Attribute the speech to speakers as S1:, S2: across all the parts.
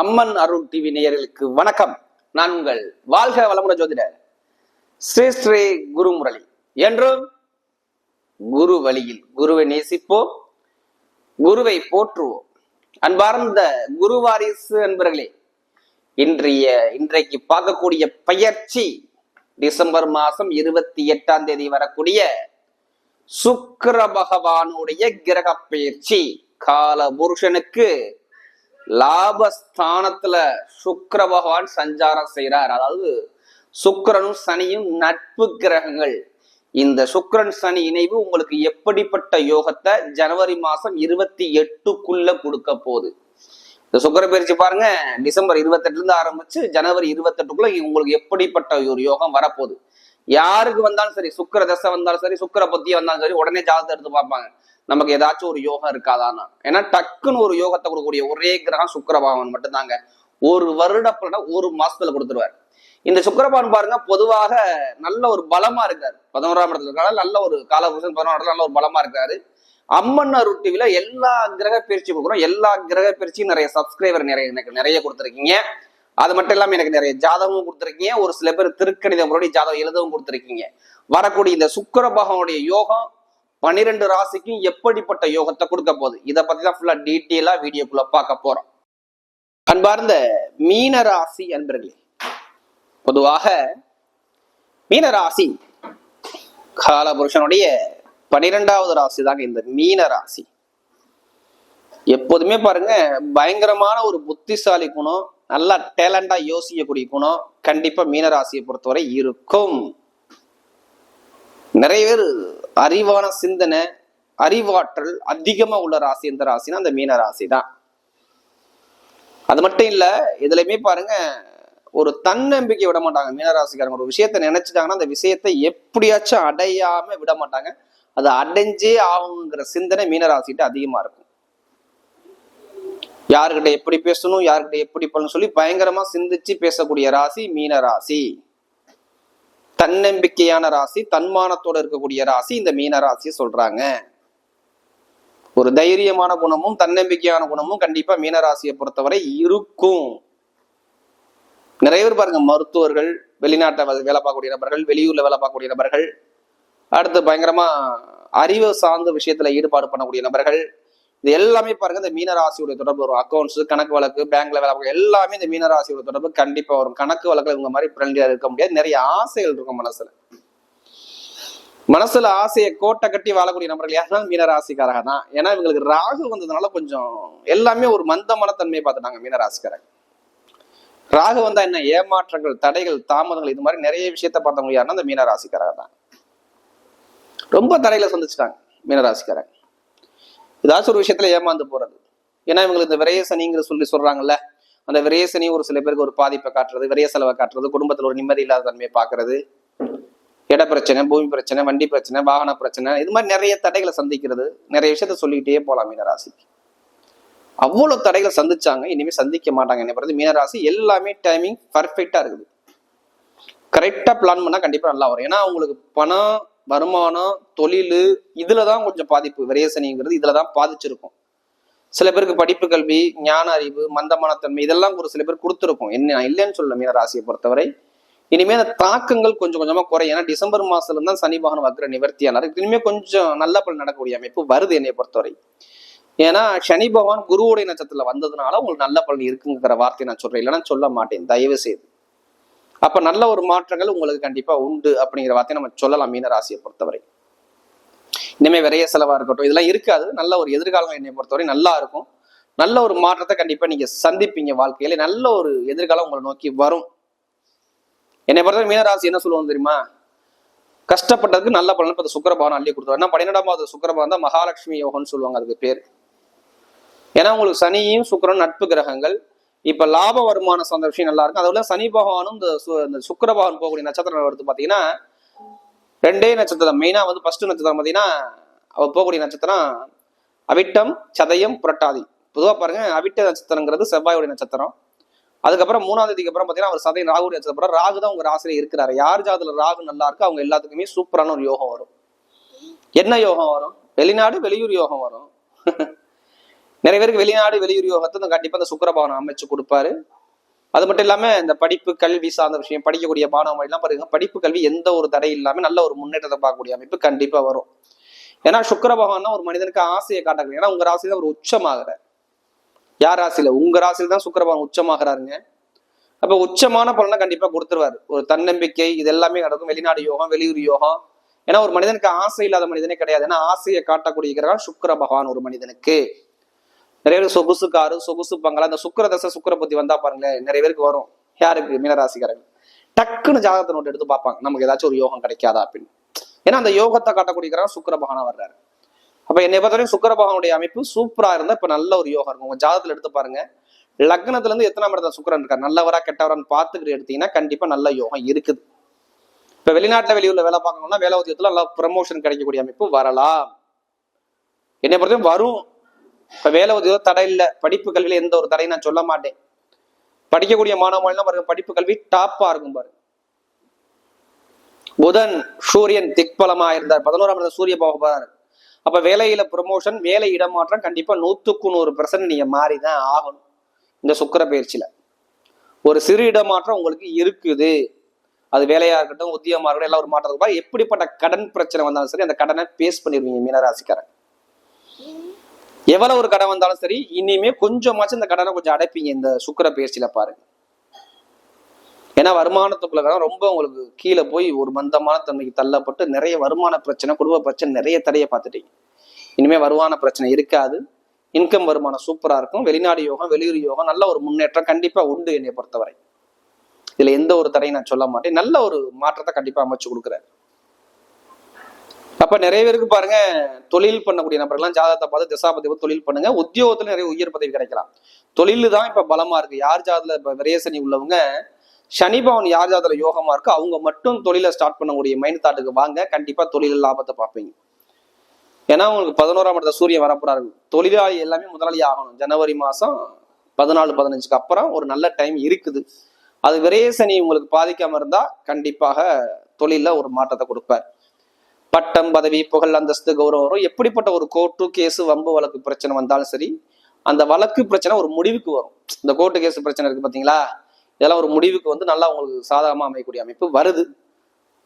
S1: அம்மன் அருள் TV நேயர்களுக்கு வணக்கம். நான் உங்கள் வாழ்க வளமுடன் ஜோதிடர் ஸ்ரீ ஸ்ரீ குரு முரளி என்றும் குரு வழியில் குருவை நேசிப்போம் குருவை போற்றுவோம். அன்பார்ந்த குரு வாரிசு அன்பர்களே இன்றைய இன்றைக்கு பார்க்கக்கூடிய பயிற்சி டிசம்பர் மாசம் இருபத்தி எட்டாம் தேதி வரக்கூடிய சுக்கர பகவானுடைய கிரக பயிற்சி. கால புருஷனுக்கு லாபஸ்தானத்துல சுக்கர பகவான் சஞ்சாரம் செய்கிறார் அதாவது சுக்கிரனும் சனியும் நட்பு கிரகங்கள். இந்த சுக்கரன் சனி இணைவு உங்களுக்கு எப்படிப்பட்ட யோகத்தை ஜனவரி மாசம் இருபத்தி எட்டுக்குள்ள கொடுக்க போகுது. இந்த சுக்கர பயிற்சி பாருங்க டிசம்பர் இருபத்தெட்டுல இருந்து ஆரம்பிச்சு ஜனவரி இருபத்தெட்டுக்குள்ள உங்களுக்கு எப்படிப்பட்ட ஒரு யோகம் வரப்போகுது. யாருக்கு வந்தாலும் சரி சுக்கர தசை வந்தாலும் சரி சுக்கர புத்திய வந்தாலும் சரி உடனே ஜாதகத்தை எடுத்து பார்ப்பாங்க. நமக்கு ஏதாச்சும் ஒரு யோகம் இருக்காதான்னா. ஏன்னா டக்குன்னு ஒரு யோகத்தை கொடுக்கக்கூடிய ஒரே கிரகம் சுக்கரபாவன் மட்டும்தாங்க. ஒரு வருட பலனை ஒரு மாசத்துல கொடுத்துருவார். இந்த சுக்கரபான் பாருங்க பொதுவாக நல்ல ஒரு பலமா இருக்காரு. பதினோராம் இடத்துல இருக்காரு? நல்ல ஒரு காலபுருஷன் பதினோரா இடத்துல நல்ல ஒரு பலமா இருக்காரு. அம்மன் அருள் டிவில எல்லா கிரக பயிற்சி கொடுக்குறோம். எல்லா கிரக பயிற்சியும் நிறைய சப்ஸ்கிரைபர் நிறைய எனக்கு நிறைய கொடுத்துருக்கீங்க. அது மட்டும் இல்லாமல் எனக்கு நிறைய ஜாதகமும் கொடுத்துருக்கீங்க. ஒரு சில பேர் திருக்கணித முறையை ஜாதகம் எழுதவும் கொடுத்துருக்கீங்க. வரக்கூடிய இந்த சுக்கர பகவானுடைய யோகம் பன்னிரெண்டு ராசிக்கும் எப்படிப்பட்ட யோகத்தை கொடுக்க போகுது? இதை பத்தி தான் ஃபுல்லா டீட்டெயிலா வீடியோக்குள்ள பார்க்க போறோம். அன்பார்ந்த மீன ராசி அன்பர்களே பொதுவாக மீன ராசி காலபுருஷனுடைய பனிரெண்டாவது ராசி தாங்க இந்த மீன ராசி. எப்போதுமே பாருங்க பயங்கரமான ஒரு புத்திசாலி குணம் நல்லா டேலண்டா யோசிக்கக்கூடிய குணம் கண்டிப்பா மீன ராசியை பொறுத்தவரை இருக்கும். நிறைய பேர் அறிவான சிந்தனை அறிவாற்றல் அதிகமா உள்ள ராசி எந்த ராசினா அந்த மீன ராசி தான் அது மட்டும் இல்ல இதுலயுமே பாருங்க ஒரு தன்னம்பிக்கை விட மாட்டாங்க. மீனராசிக்காரங்க ஒரு விஷயத்த நினைச்சிட்டாங்கன்னா அந்த விஷயத்தை எப்படியாச்சும் அடையாம விட மாட்டாங்க. அது அடைஞ்சே ஆகுங்கிற சிந்தனை மீனராசிகிட்ட அதிகமா இருக்கும். யாருக்கிட்ட எப்படி பேசணும் யாருக்கிட்ட எப்படி பண்ணணும் சொல்லி பயங்கரமா சிந்திச்சு பேசக்கூடிய ராசி மீனராசி தன்னம்பிக்கையான ராசி தன்மானத்தோட இருக்கக்கூடிய ராசி இந்த மீன ராசியை சொல்றாங்க. ஒரு தைரியமான குணமும் தன்னம்பிக்கையான குணமும் கண்டிப்பா மீனராசியை பொறுத்தவரை இருக்கும். நிறைய பேர் பாருங்க மருத்துவர்கள் வெளிநாட்டை வேலை பார்க்கக்கூடிய நபர்கள் வெளியூர்ல வேலை பார்க்கக்கூடிய நபர்கள் அடுத்து பயங்கரமா அறிவு சார்ந்த விஷயத்துல ஈடுபாடு பண்ணக்கூடிய நபர்கள் இது எல்லாமே பாருங்க இந்த மீனராசியுடைய தொடர்பு வரும். அக்கௌண்ட்ஸ் கணக்கு வழக்கு பேங்க்ல வேலை பார்க்க எல்லாமே இந்த மீனராசியோட தொடர்பு கண்டிப்பா வரும். கணக்கு வழக்குல இவங்க மாதிரி ஃப்ரெண்ட்லியா இருக்க முடியாது. நிறைய ஆசைகள் இருக்கும் மனசுல. மனசுல ஆசையை கோட்டை கட்டி வாழக்கூடிய நபர்கள் யாருன்னா மீனராசிக்காரக தான். ஏன்னா இவங்களுக்கு ராகு வந்ததுனால கொஞ்சம் எல்லாமே ஒரு மந்த மனத்தன்மையை பார்த்துட்டாங்க மீனராசிக்காரங்க. ராகு வந்தா என்ன? ஏமாற்றங்கள் தடைகள் தாமதங்கள் இது மாதிரி நிறைய விஷயத்த பார்த்தவங்க யாருன்னா அந்த மீனராசிக்காரங்க தான். ரொம்ப தடையில சந்திச்சிட்டாங்க மீனராசிக்காரங்க. ஏதாச்சும் ஒரு விஷயத்துல ஏமாந்து போறது. ஏன்னா இவங்களுக்கு இந்த விரைய சனிங்கிற சொல்லி சொல்றாங்கல்ல அந்த விரைய சனி ஒரு சில பேருக்கு ஒரு பாதிப்பை காட்டுறது விரைய செலவை காட்டுறது குடும்பத்துல ஒரு நிம்மதி இல்லாத தன்மையை பாக்குறது இட பிரச்சனை பூமி பிரச்சனை வண்டி பிரச்சனை வாகன பிரச்சனை இது மாதிரி நிறைய தடைகளை சந்திக்கிறது. நிறைய விஷயத்த சொல்லிக்கிட்டே போகலாம் மீனராசிக்கு. அவ்வளோ தடைகளை சந்திச்சாங்க இனிமேல் சந்திக்க மாட்டாங்க. என்ன பிறகு மீனராசி எல்லாமே டைமிங் பர்ஃபெக்டாக இருக்குது. கரெக்டாக பிளான் பண்ணால் கண்டிப்பாக நல்லா வரும். ஏன்னா அவங்களுக்கு பணம் வருமானம் தொழில் இதுலதான் கொஞ்சம் பாதிப்பு. விரயசனிங்கிறது இதுலதான் பாதிச்சிருக்கும். சில பேருக்கு படிப்பு கல்வி ஞான அறிவு மந்தமானத்தன்மை இதெல்லாம் ஒரு சில பேர் கொடுத்துருக்கும். என்ன இல்லைன்னு சொல்ல மீன ராசியை பொறுத்தவரை. இனிமே அந்த தாக்கங்கள் கொஞ்சம் கொஞ்சமா குறையும். ஏன்னா டிசம்பர் மாசத்துல தான் சனி பகவான் வக்ர நிவர்த்தியானார். இனிமே கொஞ்சம் நல்ல பலன் நடக்கக்கூடிய அமைப்பு வருது என்னை பொறுத்தவரை. ஏன்னா சனி பகவான் குருவுடைய நட்சத்திரத்துல வந்ததுனால உங்களுக்கு நல்ல பலன் இருக்குங்கிற வார்த்தையை நான் சொல்றேன். இல்லைன்னா சொல்ல மாட்டேன். தயவு செய்து. அப்ப நல்ல ஒரு மாற்றங்கள் உங்களுக்கு கண்டிப்பா உண்டு அப்படிங்கிற வார்த்தையை நம்ம சொல்லலாம் மீன ராசியை பொறுத்தவரை. இனிமே விரைய செலவா இருக்கட்டும். இதெல்லாம் இருக்காது. நல்ல ஒரு எதிர்காலம் என்னை பொறுத்தவரை நல்லா இருக்கும். நல்ல ஒரு மாற்றத்தை கண்டிப்பா நீங்க சந்திப்பீங்க வாழ்க்கையில. நல்ல ஒரு எதிர்காலம் உங்களை நோக்கி வரும். என்னை பொறுத்தவரை மீனராசி என்ன சொல்லுவோம் தெரியுமா? கஷ்டப்பட்டதுக்கு நல்ல பலன் இப்போ சுக்கரபவன் அள்ளி கொடுத்துருவோம் ஏன்னா பன்னிரெண்டாவது சுக்கரபவன் தான் மகாலட்சுமி யோகம்னு சொல்லுவாங்க அதுக்கு பேர். ஏன்னா உங்களுக்கு சனியும் சுக்கரன் நட்பு கிரகங்கள். இப்ப லாப வருமான சொந்த விஷயம் நல்லா இருக்கும். அதுல சனி பகவானும் இந்த சு- இந்த பகவான் போகக்கூடிய நட்சத்திரம் வருது பாத்தீங்கன்னா ரெண்டே நட்சத்திரம் மெயினா வந்து ஃபர்ஸ்ட் நட்சத்திரம் பாத்தீங்கன்னா அவர் போகக்கூடிய நட்சத்திரம் அவிட்டம் சதயம் புரட்டாதி. பொதுவாக பாருங்க அவிட்ட நட்சத்திரங்கிறது செவ்வாயுடைய நட்சத்திரம். அதுக்கப்புறம் மூணாம் தேதிக்கு அப்புறம் பாத்தீங்கன்னா அவர் சதயம் ராகுடைய நட்சத்திரம். ராகு தான் உங்க ஆசிரியர் இருக்கிறாரு. யார் ஜாதத்துல ராகு நல்லா இருக்கு அவங்க எல்லாத்துக்குமே சூப்பரான ஒரு யோகம் வரும். என்ன யோகம் வரும்? வெளிநாடு வெளியூர் யோகம் வரும். நிறைய பேருக்கு வெளிநாடு வெளியூர் யோகத்தை கண்டிப்பா இந்த சுக்கரபவனம் அமைச்சு கொடுப்பாரு. அது மட்டும் இல்லாம இந்த படிப்பு கல்வி சார்ந்த விஷயம் படிக்கக்கூடிய மாணவ மொழிலாம் பாருங்க படிப்பு கல்வி எந்த ஒரு தடை இல்லாம நல்ல ஒரு முன்னேற்றத்தை பார்க்கக்கூடிய அமைப்பு கண்டிப்பா வரும். ஏன்னா சுக்கர பகவான் ஒரு மனிதனுக்கு ஆசையை காட்டக்கூடிய ஏன்னா உங்க ராசியில ஒரு உச்சமாகிறார் யார் ராசியில? உங்க ராசியில தான் சுக்கர பகவான் உச்சமாகறாருங்க. அப்ப உச்சமான பலனை கண்டிப்பா கொடுத்துருவாரு. ஒரு தன்னம்பிக்கை இது எல்லாமே நடக்கும். வெளிநாடு யோகம் வெளியூர் யோகம். ஏன்னா ஒரு மனிதனுக்கு ஆசை இல்லாத மனிதனே கிடையாது. ஏன்னா ஆசையை காட்டக்கூடிய கிரகம் சுக்கர பகவான் ஒரு மனிதனுக்கு. நிறைய பேர் சொகுசு காரு சொகுசு பங்களா இந்த சுக்கர தசை சுக்கர பத்தி வந்தா பாருங்களேன் நிறைய பேருக்கு வரும். யாருக்கு? மீனராசிக்காரங்க டக்குன்னு ஜாதகத்தை நோட்டு எடுத்து பார்ப்பாங்க. நமக்கு ஏதாச்சும் ஒரு யோகம் கிடைக்காதா அப்படின்னு. ஏன்னா அந்த யோகத்தை காட்டக்கூடிய சுக்கர பகவானா வர்றாரு. அப்ப என்னை பொறுத்தவரைக்கும் சுக்கர பகவானுடைய அமைப்பு சூப்பரா இருந்தா இப்ப நல்ல ஒரு யோகம் இருக்கும். உங்க ஜாதகத்துல எடுத்து பாருங்க. லக்னத்துல இருந்து எத்தனை இடத்துல சுக்கரன் இருக்காரு. நல்லவரா கெட்டவரான்னு பாத்துக்கிட்டு எடுத்தீங்கன்னா கண்டிப்பா நல்ல யோகம் இருக்குது. இப்ப வெளிநாட்டுல வெளியூர்ல வேலை பார்க்கணும்னா வேலை உத்தியத்துல நல்லா ப்ரமோஷன் கிடைக்கக்கூடிய அமைப்பு வரலாம். என்னை பொறுத்தவரைக்கும் வரும். இப்ப வேலை ஏதோ தடை இல்லை. படிப்பு கல்வியில எந்த ஒரு தடையும் நான் சொல்ல மாட்டேன். படிக்கக்கூடிய மாணவர்கள்லாம் பாருங்க படிப்பு கல்வி டாப்பா இருக்கும் பாருங்க. புதன் சூரியன் திக்பலமா இருந்தார். பதினோராம் இடத்துல சூரிய போக அப்ப வேலையில ப்ரொமோஷன் வேலை இடமாற்றம் கண்டிப்பா நூத்துக்கு நூறு பெர்சன்ட் நீங்க மாறிதான் ஆகணும். இந்த சுக்கர பயிற்சியில. ஒரு சிறு இடமாற்றம் உங்களுக்கு இருக்குது. அது வேலையா இருக்கட்டும் உத்தியோகமா இருக்கட்டும் எல்லாம் ஒரு மாற்றம் எப்படிப்பட்ட கடன் பிரச்சனை வந்தாலும் சரி அந்த கடனை பேஸ் பண்ணிடுவீங்க மீனராசிக்காரன் எவ்வளவு ஒரு கடன் வந்தாலும் சரி இனிமே கொஞ்சமாச்சும் இந்த கடனை கொஞ்சம் அடைப்பீங்க இந்த சுக்கர பயிற்சியில பாருங்க. ஏன்னா வருமானத்துக்குள்ள கடன் ரொம்ப உங்களுக்கு கீழே போய் ஒரு மந்தமான தன்மைக்கு தள்ளப்பட்டு நிறைய வருமான பிரச்சனை குடும்ப பிரச்சனை நிறைய தடையை பார்த்துட்டீங்க. இனிமே வருமான பிரச்சனை இருக்காது. இன்கம் வருமானம் சூப்பரா இருக்கும். வெளிநாடு யோகம் வெளியூர் யோகம் நல்ல ஒரு முன்னேற்றம் கண்டிப்பா உண்டு என்னை பொறுத்தவரை. இதுல எந்த ஒரு தடையும் நான் சொல்ல மாட்டேன். நல்ல ஒரு மாற்றத்தை கண்டிப்பா அமைச்சு கொடுக்குறேன். அப்ப நிறைய பேருக்கு பாருங்க தொழில் பண்ணக்கூடிய நபர்கள்லாம் ஜாதகத்தை பார்த்து திசாபதி தொழில் பண்ணுங்க. உத்தியோகத்துல நிறைய உயர் பதவி கிடைக்கலாம். தொழில் தான் இப்ப பலமா இருக்கு. யார் ஜாதத்துல இப்ப விரேசனி உள்ளவங்க சனி பவன் யார் ஜாதத்துல யோகமா இருக்கோ அவங்க மட்டும் தொழிலை ஸ்டார்ட் பண்ணக்கூடிய மைண்ட் தாட்டுக்கு வாங்க. கண்டிப்பா தொழில் லாபத்தை பார்ப்பீங்க. ஏன்னா உங்களுக்கு பதினோராம் இடத்துல சூரியன் வரப்போறாரு தொழிலாளி எல்லாமே முதலாளி ஆகணும். ஜனவரி மாசம் பதினாலு பதினஞ்சுக்கு அப்புறம் ஒரு நல்ல டைம் இருக்குது. அது விரேசனி உங்களுக்கு பாதிக்காம இருந்தா கண்டிப்பாக தொழில ஒரு மாற்றத்தை கொடுப்பார். பட்டம் பதவி புகழ் அந்தஸ்து கௌரவம் வரும். எப்படிப்பட்ட ஒரு கோர்ட்டு கேஸு வம்பு வழக்கு பிரச்சனை வந்தாலும் சரி அந்த வழக்கு பிரச்சனை ஒரு முடிவுக்கு வரும். இந்த கோர்ட்டு கேஸ் பிரச்சனை இருக்கு பார்த்தீங்களா இதெல்லாம் ஒரு முடிவுக்கு வந்து நல்லா உங்களுக்கு சாதகமாக அமையக்கூடிய அமைப்பு வருது.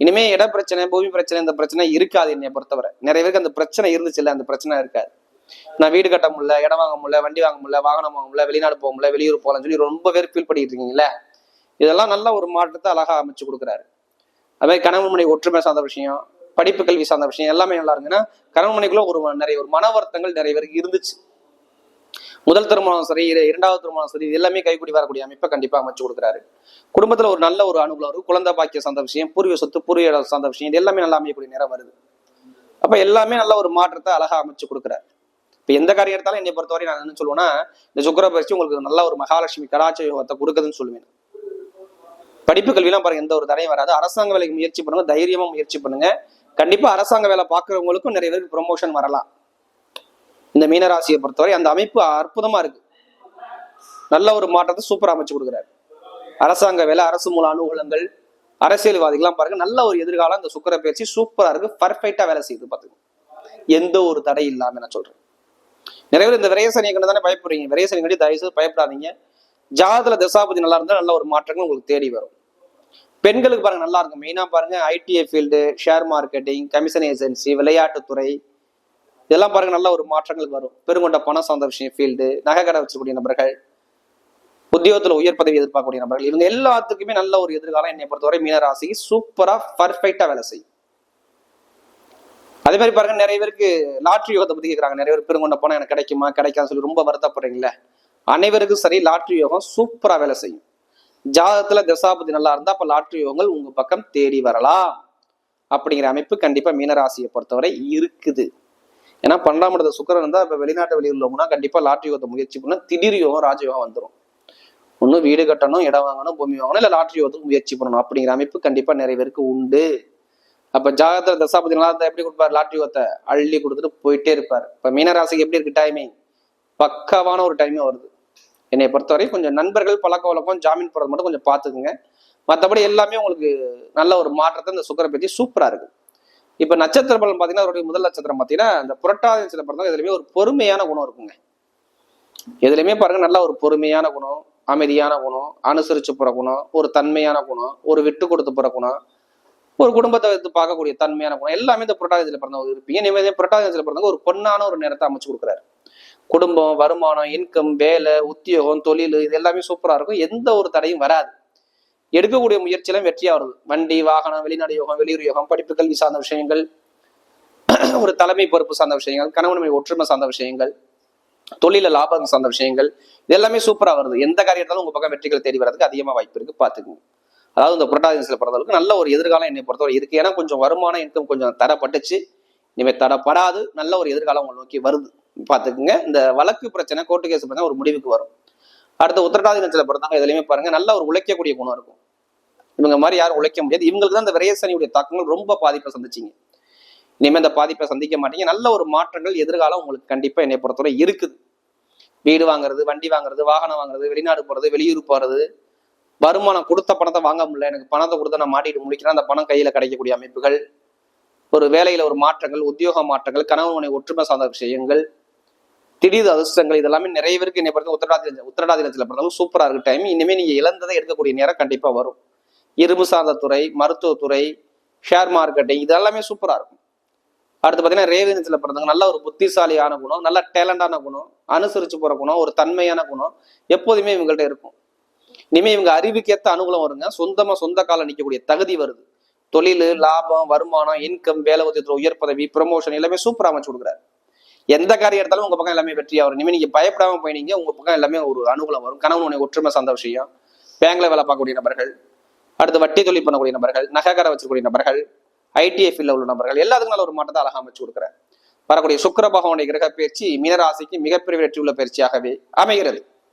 S1: இனிமே இட பிரச்சனை பூமி பிரச்சனை இந்த பிரச்சனை இருக்காது என்னை பொறுத்தவரை. நிறைய பேருக்கு அந்த பிரச்சனை இருந்துச்சு இல்லை அந்த பிரச்சனை இருக்காது. நான் வீடு கட்ட முடியல இடம் வாங்க முடியல வண்டி வாங்க முடியல வாகனம் வாங்க முடியல வெளிநாடு போக முடியல வெளியூர் போகலாம்னு சொல்லி ரொம்ப பேர் ஃபீல் பண்ணிட்டு இருக்கீங்களே இதெல்லாம் நல்ல ஒரு மாற்றத்தை அழகாக அமைச்சு கொடுக்குறாரு. அதே கணவன் மனை ஒற்றுமை சார்ந்த விஷயம் படிப்பு கல்வி சார்ந்த விஷயம் எல்லாமே நல்லா இருங்கன்னா கணவன் மனைக்குள்ள ஒரு நிறைய ஒரு மன வருத்தங்கள் நிறைய பேருக்கு இருந்துச்சு. முதல் திருமணம் சரி இரண்டாவது திருமணம் சரி இது எல்லாமே கைகூடி வரக்கூடிய அமைப்பை கண்டிப்பா அமைச்சு கொடுக்குறாரு. குடும்பத்துல ஒரு நல்ல ஒரு அனுகூலம் இருக்கும் குழந்தை பாக்கிய சார்ந்த விஷயம் பூர்வீக சொத்து பூர்வீக சார்ந்த விஷயம் இது எல்லாமே நல்லா அமையக்கூடிய நேரம் வருது. அப்ப எல்லாமே நல்ல ஒரு மாற்றத்தை அழகா அமைச்சு கொடுக்குறாரு. இப்ப எந்த காரியம் எடுத்தாலும் என்னை பொறுத்தவரை நான் என்ன சொல்லுவேன்னா இந்த சுக்கர பயிற்சி உங்களுக்கு நல்ல ஒரு மகாலட்சுமி கடாச்ச யோகத்தை கொடுக்குதுன்னு சொல்லுவேன். படிப்பு கல்விலாம் பாருங்க எந்த ஒரு தடையும் வராது. அரசாங்க வேலைக்கு முயற்சி பண்ணுங்க தைரியமா முயற்சி பண்ணுங்க. கண்டிப்பா அரசாங்க வேலை பார்க்குறவங்களுக்கும் நிறைய பேருக்கு ப்ரொமோஷன் வரலாம். இந்த மீனராசியை பொறுத்தவரை அந்த அமைப்பு அற்புதமா இருக்கு. நல்ல ஒரு மாற்றத்தை சூப்பரா அமைச்சு கொடுக்குறாரு. அரசாங்க வேலை அரசு மூல அனுகூலங்கள் அரசியல்வாதிகள்லாம் பாருங்க நல்ல ஒரு எதிர்காலம். இந்த சுக்கர பயிற்சி சூப்பரா இருக்கு. பர்ஃபெக்டா வேலை செய்யுது பாத்துங்க எந்த ஒரு தடை இல்லாம நான் சொல்றேன். நிறைய பேர் இந்த விரையசனியை கண்டு தானே பயப்படுறீங்க. விரயசனி கண்டி தயவு செய்து பயப்படாதீங்க. ஜாதத்துல தசாபதி நல்லா இருந்தா நல்ல ஒரு மாற்றங்கள் உங்களுக்கு தேடி வரும். பெண்களுக்கு பாருங்க நல்லா இருக்கும். மெயினா பாருங்க ITI field share marketing commission agency விளையாட்டுத்துறை இதெல்லாம் பாருங்க நல்ல ஒரு மாற்றங்களுக்கு வரும். பெருங்கொண்ட பண சார்ந்த விஷயம் ஃபீல்டு நகை கடை வச்சக்கூடிய நபர்கள் உத்தியோகத்துல உயர் பதவி எதிர்பார்க்கக்கூடிய நபர்கள் இவங்க எல்லாத்துக்குமே நல்ல ஒரு எதிர்காலம் என்னை பொறுத்தவரை மீனராசிக்கு சூப்பரா பர்ஃபெக்டா வேலை செய்யும். அதே மாதிரி பாருங்க நிறைய பேருக்கு லாட்ரி யோகத்தை பத்தி கேட்கறாங்க நிறைய பேர் பெருங்கொண்ட பணம் எனக்கு கிடைக்குமா கிடைக்காதுன்னு சொல்லி ரொம்ப வருத்தப்படுறீங்களே அனைவருக்கும் சரி லாட்ரி யோகம் சூப்பரா வேலை செய்யும். ஜாதகத்துல தசாபதி நல்லா இருந்தா அப்ப லாட்ரி யோகங்கள் உங்க பக்கம் தேடி வரலாம். அப்படிங்கிற அமைப்பு கண்டிப்பா மீனராசியை பொறுத்தவரை இருக்குது. ஏன்னா பன்னெண்டாம் இடத்துல சுக்கரன் இருந்தா இப்ப வெளிநாட்டு வெளியூர்ல உள்ளவங்கன்னா கண்டிப்பா லாட்ரி யோகத்தை முயற்சி பண்ணா திடீர் யோகம் ராஜயோகம் வந்துடும் ஒன்றும் வீடு கட்டணும் இடம் வாங்கணும் பூமி வாங்கணும் இல்லை லாட்ரி யோகத்துக்கு முயற்சி பண்ணணும். அப்படிங்கிற அமைப்பு கண்டிப்பா நிறைய பேருக்கு உண்டு. அப்ப ஜாகத்தில் தசாபதி நல்லா இருந்தா எப்படி கொடுப்பாரு? லாட்ரி யோகத்தை அள்ளி கொடுத்துட்டு போயிட்டே இருப்பார். இப்ப மீனராசிக்கு எப்படி இருக்கு டைமிங் பக்காவான ஒரு டைமே வருது. என்னை பொறுத்தவரை கொஞ்சம் நண்பர்கள் பழக்க வழக்கம் ஜாமீன் போடுறது மட்டும் கொஞ்சம் பார்த்துக்குங்க. மற்றபடி எல்லாமே உங்களுக்கு நல்ல ஒரு மாற்றத்தை இந்த சுக்கரை பற்றி சூப்பராக இருக்கு. இப்போ நட்சத்திர பலன் பார்த்தீங்கன்னா அவருடைய முதல் நட்சத்திரம் பார்த்தீங்கன்னா அந்த புரட்டாதி நட்சத்திரம் பிறந்தவங்க எதுலையுமே ஒரு பொறுமையான குணம் இருக்குங்க. எதுலையுமே பாருங்க நல்ல ஒரு பொறுமையான குணம் அமைதியான குணம் அனுசரிச்சு போகிற குணம் ஒரு தன்மையான குணம் ஒரு விட்டு கொடுத்து போகிற குணம் ஒரு குடும்பத்தை எடுத்து பார்க்கக்கூடிய தன்மையான குணம் எல்லாமே இந்த புரட்டாதியத்தில் பிறந்தவங்க இருப்பீங்க. புரட்டாதி புரட்டாதியத்தில் பிறந்தவங்க ஒரு பொண்ணான ஒரு நேரத்தை அமைச்சு கொடுக்குறாரு. குடும்பம் வருமானம் இன்கம் வேலை உத்தியோகம் தொழில் இது எல்லாமே சூப்பராக இருக்கும். எந்த ஒரு தடையும் வராது. எடுக்கக்கூடிய முயற்சியெல்லாம் வெற்றியாக வருது. வண்டி வாகனம் வெளிநாடு யோகம் வெளியூர் யோகம் படிப்பு கல்வி சார்ந்த விஷயங்கள் ஒரு தலைமை பொறுப்பு சார்ந்த விஷயங்கள் கணவன்மை ஒற்றுமை சார்ந்த விஷயங்கள் தொழில லாபம் சார்ந்த விஷயங்கள் இது எல்லாமே சூப்பராக வருது. எந்த காரியத்தாலும் உங்கள் பக்கம் வெற்றிகள் தேடி வர்றதுக்கு அதிகமாக வாய்ப்பு இருக்குது பார்த்துக்குங்க. அதாவது இந்த புரட்டாதிசில பிறந்தவர்களுக்கு நல்ல ஒரு எதிர்காலம் என்னை பொறுத்தவரை இருக்கு. ஏன்னா கொஞ்சம் வருமானம் இன்கம் கொஞ்சம் தரப்பட்டுச்சு. இனிமேல் தடப்படாது நல்ல ஒரு எதிர்காலம் உங்களை நோக்கி வருது. பார்த்துக்குங்க. இந்த வழக்கு பிரச்சனை கோர்ட்டு கேஸ் பிரச்சனை ஒரு முடிவுக்கு வரும். அடுத்த உத்திரட்டாதி நட்சத்திர பிறந்தாங்க எதுலையுமே பாருங்க நல்ல ஒரு உழைக்கக்கூடிய குணம் இருக்கும். இவங்க மாதிரி யாரும் உழைக்க முடியாது. இவங்களுக்கு தான் இந்த விரயசனியுடைய தாக்கங்கள் ரொம்ப பாதிப்பை சந்திச்சிங்க. இனிமேல் இந்த பாதிப்பை சந்திக்க மாட்டீங்க. நல்ல ஒரு மாற்றங்கள் எதிர்காலம் உங்களுக்கு கண்டிப்பாக என்னை பொறுத்தவரை இருக்குது. வீடு வாங்குறது வண்டி வாங்குறது வாகனம் வாங்குறது வெளிநாடு போகிறது வெளியூர் போகிறது வருமானம் கொடுத்த பணத்தை வாங்க முடியல. எனக்கு பணத்தை கொடுத்த நான் மாட்டிட்டு முடிக்கிறேன். அந்த பணம் கையில் கிடைக்கக்கூடிய அமைப்புகள். ஒரு வேலையில் ஒரு மாற்றங்கள் உத்தியோக மாற்றங்கள் கணவன் ஒற்றுமை சார்ந்த விஷயங்கள். திடீர் அதிர்ஷ்டங்கள் இதெல்லாமே நிறைய பேருக்கு என்னை பொறுத்த உத்தரடாதி உத்தரடாதி நட்சத்திரத்தில் பிறந்தவங்க சூப்பரா இருக்கு டைம் இனிமே நீங்க இழந்ததை எடுக்கக்கூடிய நேரம் கண்டிப்பா வரும். இரும்பு சார்ந்த துறை மருத்துவத்துறை ஷேர் மார்க்கெட்டிங் இதெல்லாமே சூப்பராக சூப்பரா இருக்கும். அடுத்து பார்த்தீங்கன்னா ரேவதி நட்சத்திரத்தில் பிறந்தவங்க நல்ல ஒரு புத்திசாலியான குணம் நல்ல டேலண்டான குணம் அனுசரிச்சு போற குணம் ஒரு தன்மையான குணம் எப்போதுமே இவங்கள்ட்ட இருக்கும். இனிமே இவங்க அறிவுக்கேத்த அனுகூலம் வருங்க. சொந்தமா சொந்த காலம் நிற்கக்கூடிய தகுதி வருது. தொழில் லாபம் வருமானம் இன்கம் வேலை உத்தியத்தில் உயர் பதவி ப்ரமோஷன் எல்லாமே சூப்பராக அமைச்சு கொடுக்குறாரு. எந்த காரியம் எடுத்தாலும் உங்க பக்கம் எல்லாமே வெற்றியா வரும். இனிமே நீங்க பயப்படாம போயினீங்க உங்க பக்கம் எல்லாமே ஒரு அனுகூலம் வரும். கணவன் மனைவி ஒற்றுமை சார்ந்த விஷயம். பேங்க்ல வேலை பார்க்கக்கூடிய நபர்கள் அடுத்து வட்டி தொழில் பண்ணக்கூடிய நபர்கள் நகைக்கார வச்சிருக்கூடிய நபர்கள் ஐடிஎஃப்ல உள்ள நபர்கள் எல்லாத்துக்கும் நல்ல ஒரு மாற்றத்தை அழகா அமைச்சு கொடுக்குறேன். வரக்கூடிய சுக்கிர பகவானுடைய கிரக பயிற்சி மீனராசிக்கு மிகப்பெரிய வெற்றி உள்ள பயிற்சியாகவே அமைகிறது.